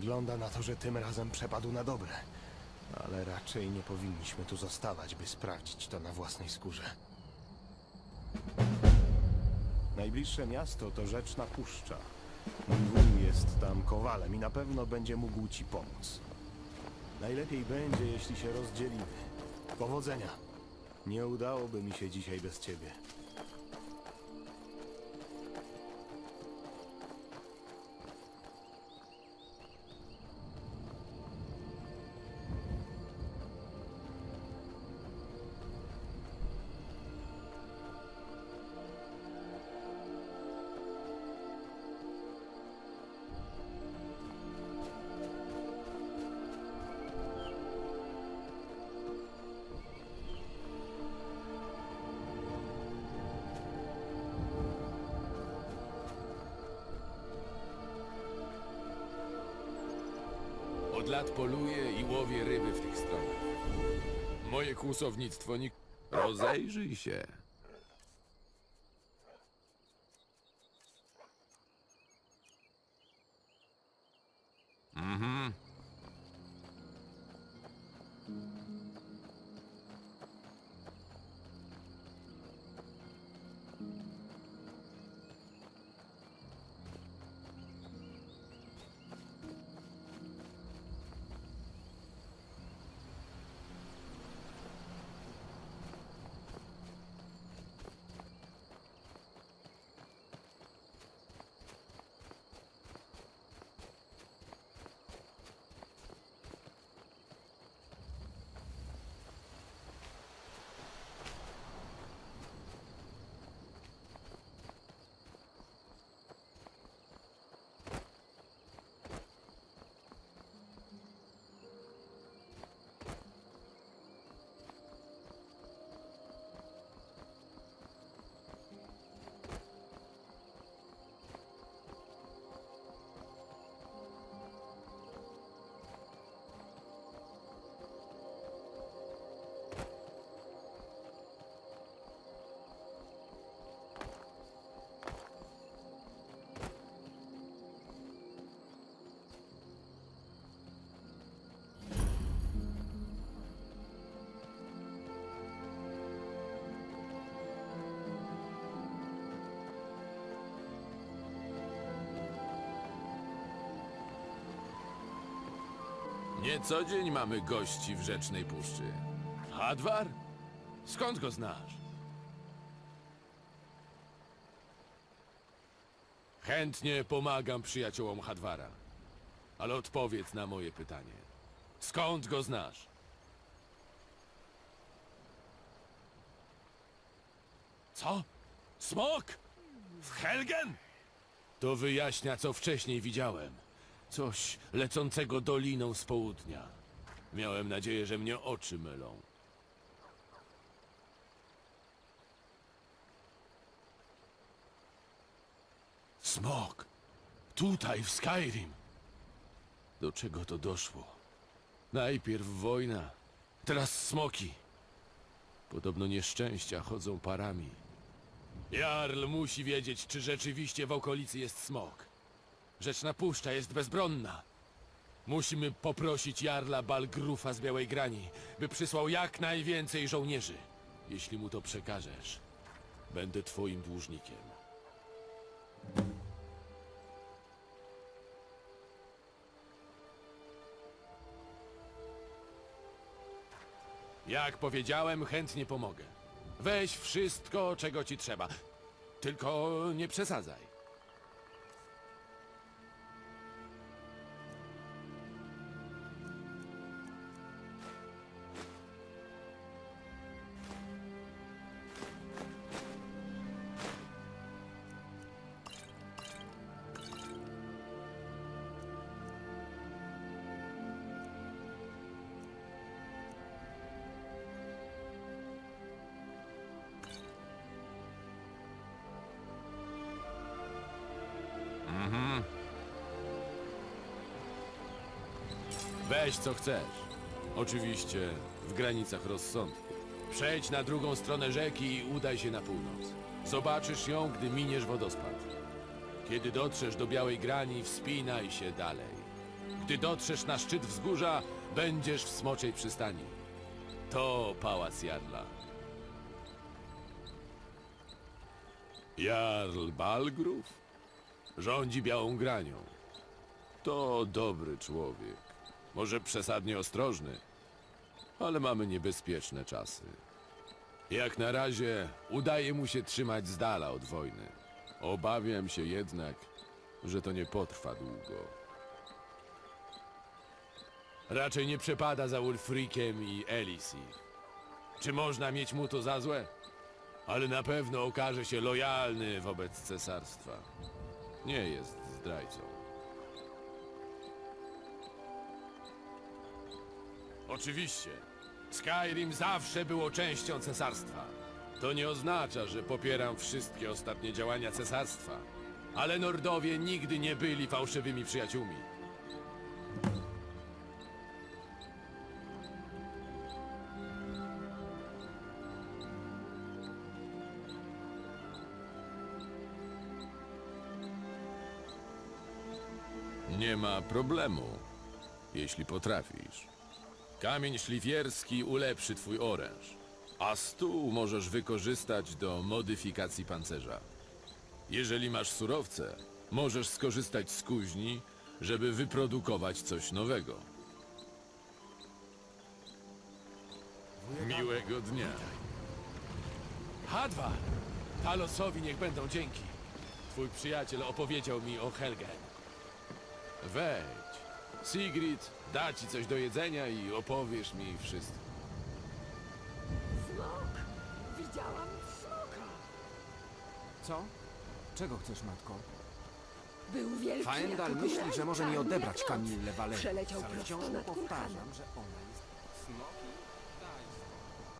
Wygląda na to, że tym razem przepadł na dobre. Ale raczej nie powinniśmy tu zostawać, by sprawdzić to na własnej skórze. Najbliższe miasto to Rzeczna Puszcza. Mój wuj jest tam kowalem i na pewno będzie mógł ci pomóc. Najlepiej będzie, jeśli się rozdzielimy. Powodzenia. Nie udałoby mi się dzisiaj bez ciebie. Lat poluję i łowię ryby w tych stronach. Moje kłusownictwo nik... Rozejrzyj się. Mhm. Nie co dzień mamy gości w Rzecznej Puszczy. Hadwar? Skąd go znasz? Chętnie pomagam przyjaciołom Hadwara. Ale odpowiedz na moje pytanie. Skąd go znasz? Co? Smok? W Helgen? To wyjaśnia, co wcześniej widziałem. Coś lecącego doliną z południa. Miałem nadzieję, że mnie oczy mylą. Smok! Tutaj, w Skyrim! Do czego to doszło? Najpierw wojna, teraz smoki. Podobno nieszczęścia chodzą parami. Jarl musi wiedzieć, czy rzeczywiście w okolicy jest smok. Rzeczna Puszcza jest bezbronna. Musimy poprosić Jarla Balgrufa z Białej Grani, by przysłał jak najwięcej żołnierzy. Jeśli mu to przekażesz, będę twoim dłużnikiem. Jak powiedziałem, chętnie pomogę. Weź wszystko, czego ci trzeba. Tylko nie przesadzaj. Weź co chcesz. Oczywiście w granicach rozsądku. Przejdź na drugą stronę rzeki i udaj się na północ. Zobaczysz ją, gdy miniesz wodospad. Kiedy dotrzesz do Białej Grani, wspinaj się dalej. Gdy dotrzesz na szczyt wzgórza, będziesz w Smoczej Przystani. To pałac Jarla. Jarl Balgrów rządzi Białą Granią. To dobry człowiek. Może przesadnie ostrożny, ale mamy niebezpieczne czasy. Jak na razie udaje mu się trzymać z dala od wojny. Obawiam się jednak, że to nie potrwa długo. Raczej nie przepada za Ulfrikiem i Elisir. Czy można mieć mu to za złe? Ale na pewno okaże się lojalny wobec cesarstwa. Nie jest zdrajcą. Oczywiście. Skyrim zawsze było częścią cesarstwa. To nie oznacza, że popieram wszystkie ostatnie działania cesarstwa. Ale Nordowie nigdy nie byli fałszywymi przyjaciółmi. Nie ma problemu, jeśli potrafisz. Kamień szlifierski ulepszy twój oręż, a stół możesz wykorzystać do modyfikacji pancerza. Jeżeli masz surowce, możesz skorzystać z kuźni, żeby wyprodukować coś nowego. Miłego dnia. Hadwar! Talosowi niech będą dzięki. Twój przyjaciel opowiedział mi o Helgen. Wejdź. Sigrid da ci coś do jedzenia i opowiesz mi wszystko. Smok! Widziałam smoka! Co? Czego chcesz, matko? Był wielki Faendal jak myśli, że może mi odebrać. Kamillę Valerii. Przeleciał ale prosto wciąż mu nad Kurhanem. powtarzam, że ona jest... Smok?